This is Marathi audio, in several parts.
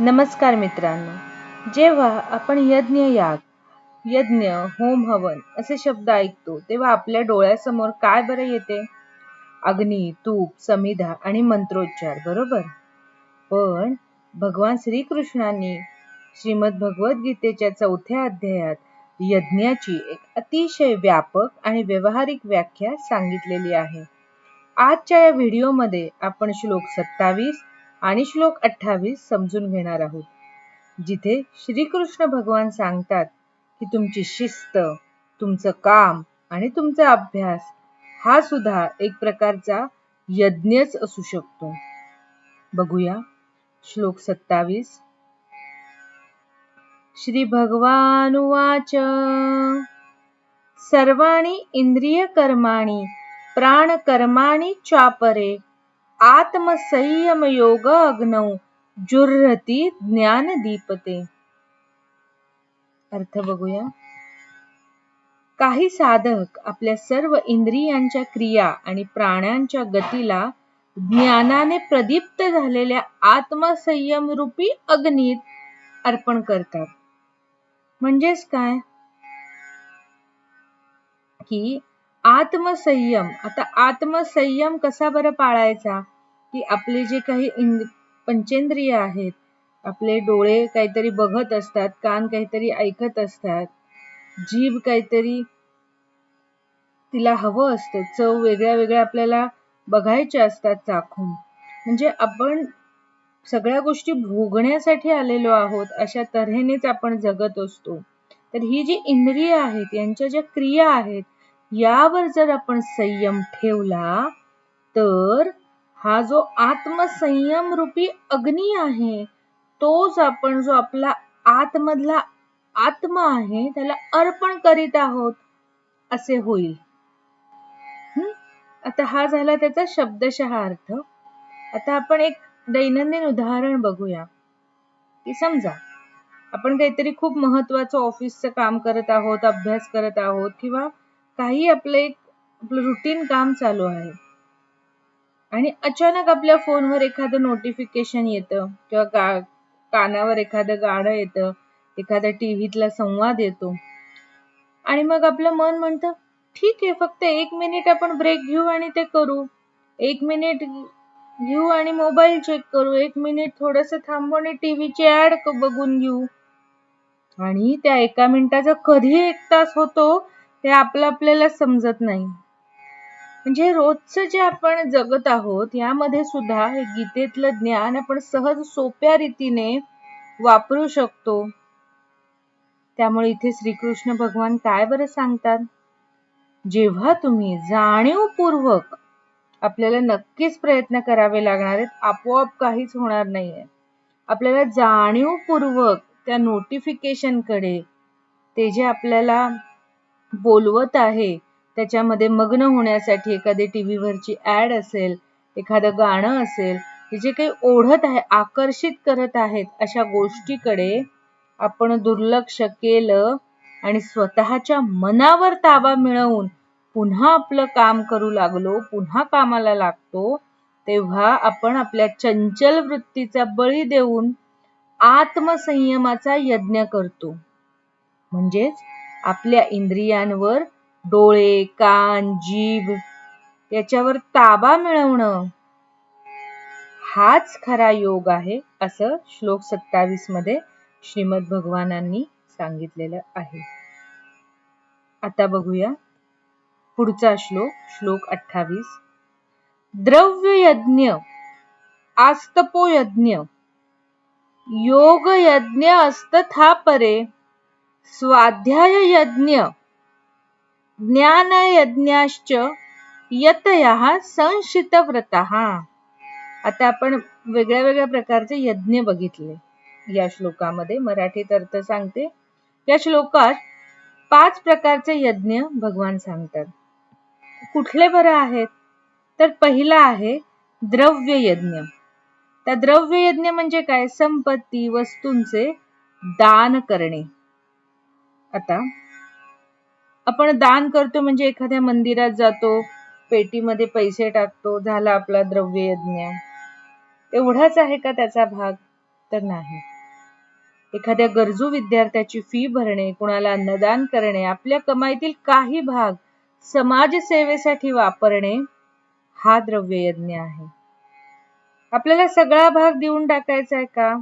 नमस्कार मित्रांनो. जेव्हा आपण यज्ञ याग यज्ञ होम हवन असे शब्द ऐकतो तेव्हा आपल्या डोळ्यासमोर काय बरं येते? अग्नी तूप समिधा आणि मंत्रोच्चार बरोबर? पण भगवान श्रीकृष्णांनी श्रीमद भगवद्गीतेच्या चौथ्या अध्यायात यज्ञाची एक अतिशय व्यापक आणि व्यावहारिक व्याख्या सांगितलेली आहे. आजच्या या व्हिडिओमध्ये आपण श्लोक सत्तावीस आणि श्लोक अठ्ठावीस समजून घेणार आहोत. जिथे श्रीकृष्ण भगवान सांगतात की तुमची शिस्त तुमचं काम आणि तुमचा अभ्यास हा सुद्धा एक प्रकारचा यज्ञच असू शकतो. बघूया श्लोक सत्तावीस. श्री भगवानुवाच कर्माणी प्राण कर्माणी चापरे. योग अग्नौ जुर्हती ज्ञान दीपते. अर्थ बघूया. काही साधक आपल्या सर्व इंद्रियांच्या क्रिया आणि प्राण्यांच्या गतीला ज्ञानाने प्रदीप्त झालेल्या आत्मसंयम रूपी अग्नीत अर्पण करतात. म्हणजेच काय? की आत्मसंयम. आता आत्मसंयम कसा बरं पाळायचा? की आपले जे काही पंचेंद्रिय आहेत आपले डोळे काहीतरी बघत असतात कान काहीतरी ऐकत असतात जीभ काहीतरी तिला हवं असतं चव वेगळ्या वेगळ्या आपल्याला बघायच्या असतात चाखून. म्हणजे आपण सगळ्या गोष्टी भोगण्यासाठी आलेलो आहोत अशा तऱ्हेनेच आपण जगत असतो. तर ही जी इंद्रिय आहेत यांच्या ज्या क्रिया आहेत यावर जर आपण संयम ठेवला तर हा जो आत्मसंयम रूपी अग्नी आहे तोच आपण जो आपला आतमधला आत्मा आहे त्याला अर्पण करीत आहोत असे होईल. आता हा झाला त्याचा शब्दशः अर्थ. आता आपण एक दैनंदिन उदाहरण बघूया. की समजा आपण काहीतरी खूप महत्वाचं ऑफिसचं काम करत आहोत अभ्यास करत आहोत किंवा काही आपलं एक आपलं रुटीन काम चालू आहे. आणि अचानक आपल्या फोनवर एखादं नोटिफिकेशन येतं किंवा कानावर एखादं गाणं येतं एखाद्या टीव्हीतला संवाद येतो. आणि मग आपलं मन म्हणतं ठीक आहे फक्त एक मिनिट आपण ब्रेक घेऊ आणि ते करू. एक मिनिट घेऊ आणि मोबाईल चेक करू. एक मिनिट थोडस थांबू आणि टीव्हीची ऍड बघून घेऊ. आणि त्या एका मिनिटाचा कधी एक तास होतो हे आपलं आपल्याला समजत नाही. म्हणजे रोजचं जे आपण जगत आहोत यामध्ये सुद्धा हे गीतेतलं ज्ञान आपण सहज सोप्या रीतीने वापरू शकतो. त्यामुळे इथे श्रीकृष्ण भगवान काय बरं सांगतात? जेव्हा तुम्ही जाणीवपूर्वक आपल्याला नक्कीच प्रयत्न करावे लागणार आहेत आपोआप काहीच होणार नाहीये. आपल्याला जाणीवपूर्वक त्या नोटिफिकेशनकडे ते जे आपल्याला बोलवत आहे. त्याच्यामध्ये मग्न होण्यासाठी एखादी टीव्हीवरची ऍड असेल एखादं गाणं असेल जे काही ओढत आहे आकर्षित करत आहेत अशा गोष्टीकडे आपण दुर्लक्ष केलं आणि स्वतःच्या मनावर ताबा मिळवून पुन्हा आपलं काम करू लागलो पुन्हा कामाला लागतो तेव्हा आपण आपल्या चंचल वृत्तीचा बळी देऊन आत्मसंयमाचा यज्ञ करतो. म्हणजेच आपल्या इंद्रियांवर डोळे कान जीभ याच्यावर ताबा मिळवणं. हाच खरा योग आहे असं श्लोक सत्तावीसमध्ये श्रीमद भगवानांनी सांगितलेलं आहे. आता बघूया पुढचा श्लोक श्लोक अठ्ठावीस. द्रव्य यज्ञ आस्तपो यज्ञ योग यज्ञ असतथा परे स्वाध्याय यज्ञ ज्ञान यज्ञाश्च यतया संशित व्रत आता आपण वेगळ्या वेगळ्या प्रकारचे यज्ञ बघितले. या श्लोकामध्ये मराठीत अर्थ सांगते. या श्लोकात पाच प्रकारचे यज्ञ भगवान सांगतात. कुठले बरं आहेत? तर पहिला आहे द्रव्य यज्ञ त्या द्रव्य यज्ञ म्हणजे काय? संपत्ती वस्तूंचे दान करणे. आता. आपण दान करतो म्हणजे एखाद्या मंदिरात जातो पेटीमध्ये पैसे टाकतो झाला आपला द्रव्य यज्ञ एवढाच आहे का त्याचा भाग? तर नाही. एखाद्या गरजू विद्यार्थ्याची फी भरणे कुणाला अन्नदान करणे आपल्या कमाईतील काही भाग समाजसेवेसाठी वापरणे हा द्रव्य यज्ञ आहे. आपल्याला सगळा भाग देऊन टाकायचा आहे का?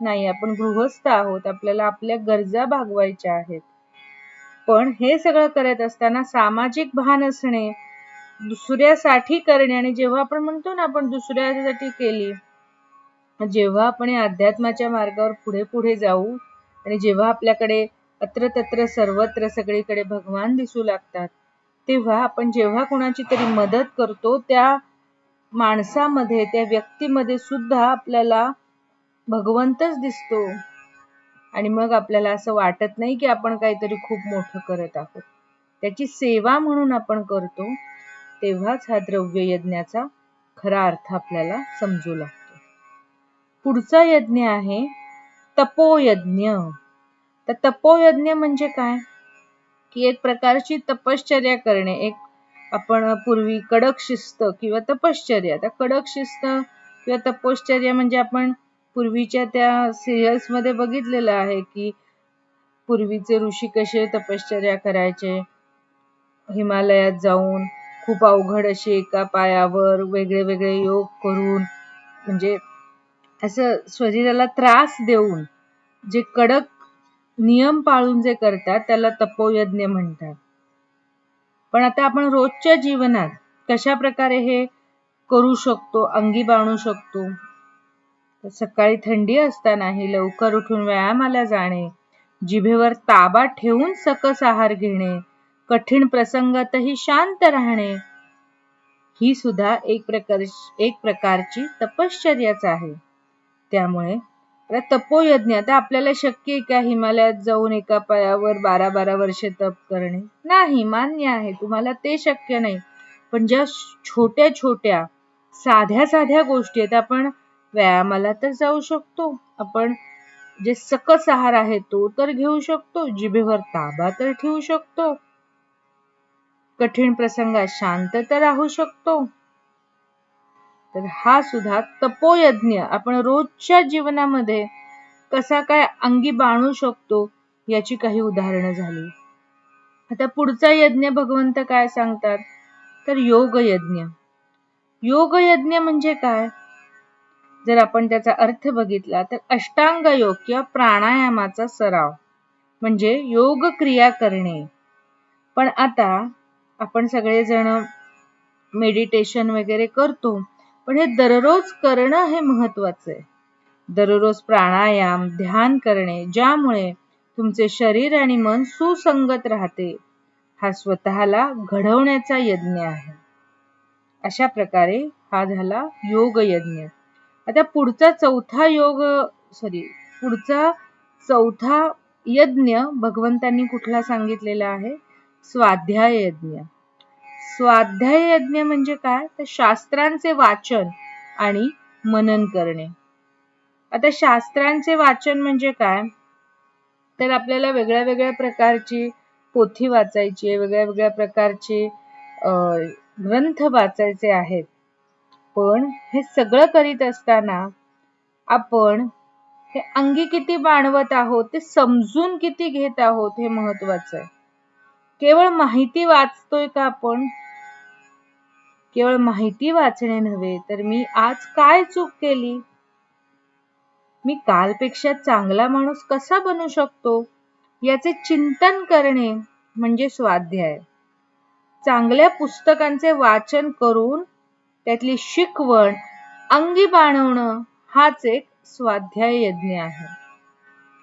नाही आपण गृहस्थ आहोत. आपल्याला आपल्या गरजा भागवायच्या आहेत. पण हे सगळं करत असताना सामाजिक भान असणे दुसऱ्यासाठी करणे आणि जेव्हा आपण म्हणतो ना आपण दुसऱ्यासाठी केली जेव्हा आपण या अध्यात्माच्या मार्गावर पुढे पुढे जाऊ आणि जेव्हा आपल्याकडे अत्र तत्र सर्वत्र सगळीकडे भगवान दिसू लागतात तेव्हा आपण जेव्हा कोणाची तरी मदत करतो त्या माणसामध्ये त्या व्यक्तीमध्ये सुद्धा आपल्याला भगवंतच दिसतो. आणि मग आपल्याला असं वाटत नाही की आपण काहीतरी खूप मोठं करत आहोत. त्याची सेवा म्हणून आपण करतो तेव्हाच हा द्रव्य यज्ञाचा खरा अर्थ आपल्याला समजू लागतो. पुढचा यज्ञ आहे तपोयज्ञ. तर तपोयज्ञ म्हणजे काय? की एक प्रकारची तपश्चर्या करणे. एक आपण पूर्वी कडक शिस्त किंवा तपश्चर्या. तर कडक शिस्त किंवा तपश्चर्या म्हणजे आपण पूर्वीच्या त्या सिरियल्समध्ये बघितलेलं आहे की पूर्वीचे ऋषी कसे तपश्चर्या करायचे हिमालयात जाऊन खूप अवघड असे एका पायावर वेगळे वेगळे योग करून म्हणजे असं शरीराला त्रास देऊन जे कडक नियम पाळून जे करतात त्याला तपोयज्ञ म्हणतात. पण आता आपण रोजच्या जीवनात कशा प्रकारे हे करू शकतो अंगी बाणू शकतो? सकाळी थंडी असतानाही लवकर उठून व्यायामाला जाणे जिभेवर ताबा ठेवून सकस आहार घेणे कठीण प्रसंगातही शांत राहणे ही सुद्धा एक प्रकार एक प्रकारची तपश्चर्याच आहे. त्यामुळे तपोयज्ञ आता आपल्याला शक्य आहे का हिमालयात जाऊन एका पायावर बारा बारा वर्षे तप करणे? नाही मान्य आहे. तुम्हाला ते शक्य नाही. पण ज्या छोट्या छोट्या साध्या साध्या गोष्टी आहेत आपण व्यायामाला तर जाऊ शकतो. आपण जे सकस आहार आहे तो तर घेऊ शकतो. जिभेवर ताबा तर ठेवू शकतो. कठीण प्रसंगात शांत तर राहू शकतो. तर हा सुद्धा तपोयज्ञ आपण रोजच्या जीवनामध्ये कसा काय अंगी बाणू शकतो याची काही उदाहरणं झाली. आता पुढचा यज्ञ भगवंत काय सांगतात? तर योग यज्ञ योग यज्ञ म्हणजे काय? जर आपण त्याचा अर्थ बघितला तर अष्टांग योग किंवा प्राणायामाचा सराव म्हणजे योग क्रिया करणे. पण आता आपण सगळेजण मेडिटेशन वगैरे करतो पण हे दररोज करणं हे महत्वाचं आहे. दररोज प्राणायाम ध्यान करणे ज्यामुळे तुमचे शरीर आणि मन सुसंगत राहते हा स्वतःला घडवण्याचा यज्ञ आहे. अशा प्रकारे हा झाला योग यज्ञ. आता पुढचा चौथा योग सॉरी पुढचा चौथा यज्ञ भगवंतांनी कुठला सांगितलेला आहे? स्वाध्याय यज्ञ. स्वाध्याय यज्ञ म्हणजे काय? तर शास्त्रांचे वाचन आणि मनन करणे. आता शास्त्रांचे वाचन म्हणजे काय? तर आपल्याला वेगळ्या वेगळ्या प्रकारची पोथी वाचायची वेगळ्या वेगळ्या प्रकारचे ग्रंथ वाचायचे आहेत. पण हे सगळं करीत असताना आपण हे अंगी किती बाणवत आहोत ते समजून किती घेत आहोत हे महत्वाचं. आहे केवळ माहिती वाचतोय का आपण? केवळ माहिती वाचणे नव्हे तर मी आज काय चूक केली? मी कालपेक्षा चांगला माणूस कसा बनू शकतो? याचे चिंतन करणे म्हणजे स्वाध्याय. चांगल्या पुस्तकांचे वाचन करून त्यातली शिकवण अंगी बाणवणं हाच एक स्वाध्याय यज्ञ आहे.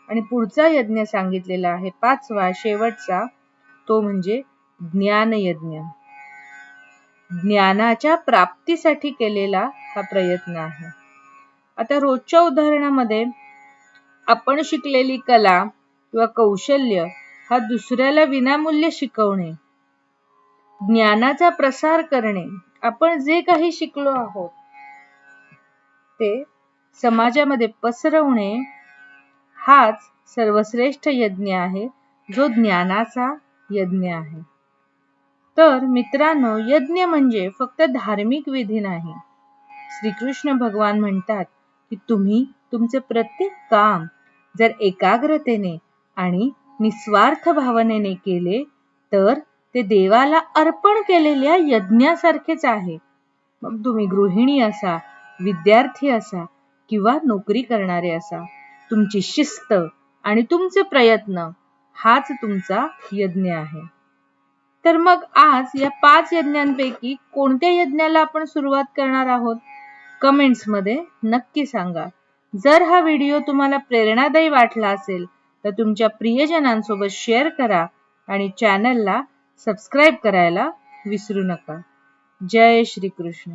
आणि पुढचा यज्ञ सांगितलेला आहे पाचवा शेवटचा तो म्हणजे ज्ञान यज्ञ. ज्ञानाच्या प्राप्तीसाठी केलेला हा प्रयत्न आहे. आता रोजच्या उदाहरणामध्ये आपण शिकलेली कला किंवा कौशल्य हा दुसऱ्याला विनामूल्य शिकवणे ज्ञानाचा प्रसार करणे आपण जे काही शिकलो आहोत ते समाजामध्ये पसरवणे हाच सर्वश्रेष्ठ यज्ञ आहे जो ज्ञानाचा यज्ञ आहे. तर मित्रांनो यज्ञ म्हणजे फक्त धार्मिक विधी नाही. श्रीकृष्ण भगवान म्हणतात की तुम्ही तुमचे प्रत्येक काम जर एकाग्रतेने आणि निस्वार्थ भावनेने केले तर ते देवाला अर्पण केलेल्या यज्ञासारखेच आहे. मग तुम्ही गृहिणी असा विद्यार्थी असा किंवा नोकरी करणारे असा तुमची शिस्त आणि तुमचे प्रयत्न हाच तुमचा यज्ञ आहे. तर मग आज या पाच यज्ञांपैकी कोणत्या यज्ञाला आपण सुरुवात करणार आहोत? कमेंट्समध्ये नक्की सांगा. जर हा व्हिडिओ तुम्हाला प्रेरणादायी वाटला असेल तर तुमच्या प्रियजनांसोबत शेअर करा आणि चॅनलला सबस्क्राईब करायला विसरू नका. जय श्री कृष्ण